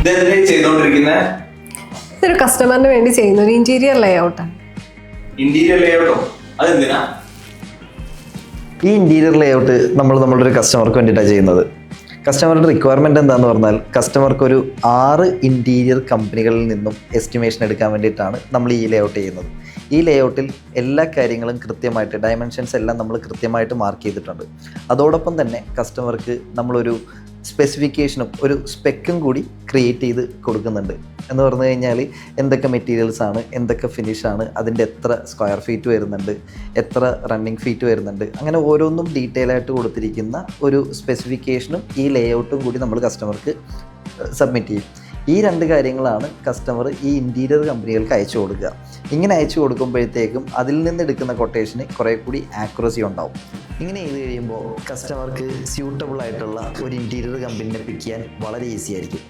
ഇതെന്തിനാ ചെയ്തോണ്ടിരിക്കുന്നത് ഇതൊരു കസ്റ്റമറിന് വേണ്ടി ചെയ്യുന്ന ഒരു ഇന്റീരിയർ ലേഔട്ടാണ് ഇന്റീരിയർ ലേഔട്ടോ അതെന്തിനാ? ഈ ഇന്റീരിയർ ലേഔട്ട് നമ്മൾ നമ്മളുടെ ഒരു കസ്റ്റമർക്ക് വേണ്ടിയിട്ടാണ് ചെയ്യുന്നത്. കസ്റ്റമറുടെ റിക്വയർമെന്റ് എന്താന്ന് പറഞ്ഞാൽ കസ്റ്റമർക്ക് ഒരു ആറ് ഇന്റീരിയർ കമ്പനികളിൽ നിന്നും എസ്റ്റിമേഷൻ എടുക്കാൻ വേണ്ടിയിട്ടാണ് നമ്മൾ ഈ ലേഔട്ട് ചെയ്യുന്നത്. ഈ ലേഔട്ടിൽ എല്ലാ കാര്യങ്ങളും കൃത്യമായിട്ട് ഡയമെൻഷൻസ് എല്ലാം നമ്മൾ കൃത്യമായിട്ട് മാർക്ക് ചെയ്തിട്ടുണ്ട്. അതോടൊപ്പം തന്നെ കസ്റ്റമർക്ക് നമ്മളൊരു സ്പെസിഫിക്കേഷനും ഒരു സ്പെക്കും കൂടി ക്രിയേറ്റ് ചെയ്ത് കൊടുക്കുന്നുണ്ട്. എന്ന് പറഞ്ഞു കഴിഞ്ഞാൽ എന്തൊക്കെ മെറ്റീരിയൽസ് ആണ് എന്തൊക്കെ ഫിനിഷ് ആണ് അതിന്റെ എത്ര സ്ക്വയർ ഫീറ്റ് വരുന്നുണ്ട് എത്ര റണ്ണിങ് ഫീറ്റ് വരുന്നുണ്ട് അങ്ങനെ ഓരോന്നും ഡീറ്റെയിൽ ആയിട്ട് കൊടുത്തിരിക്കുന്ന ഒരു സ്പെസിഫിക്കേഷനും ഈ ലേഔട്ടും കൂടി നമ്മൾ കസ്റ്റമർക്ക് സബ്മിറ്റ് ചെയ്യും. ഈ രണ്ട് കാര്യങ്ങളാണ് കസ്റ്റമർ ഈ ഇന്റീരിയർ കമ്പനികൾക്ക് അയച്ചു കൊടുക്കുക. ഇങ്ങനെ അയച്ചു കൊടുക്കുമ്പോഴത്തേക്കും അതിൽ നിന്ന് എടുക്കുന്ന കൊട്ടേഷന് കുറേ കൂടി ആക്യുറസി ഉണ്ടാവും. ഇങ്ങനെ ചെയ്ത് കഴിയുമ്പോൾ കസ്റ്റമർക്ക് സ്യൂട്ടബിൾ ആയിട്ടുള്ള ഒരു ഇന്റീരിയർ കമ്പനിനെ പിക്ക് ചെയ്യാൻ വളരെ ഈസി ആയിരിക്കും.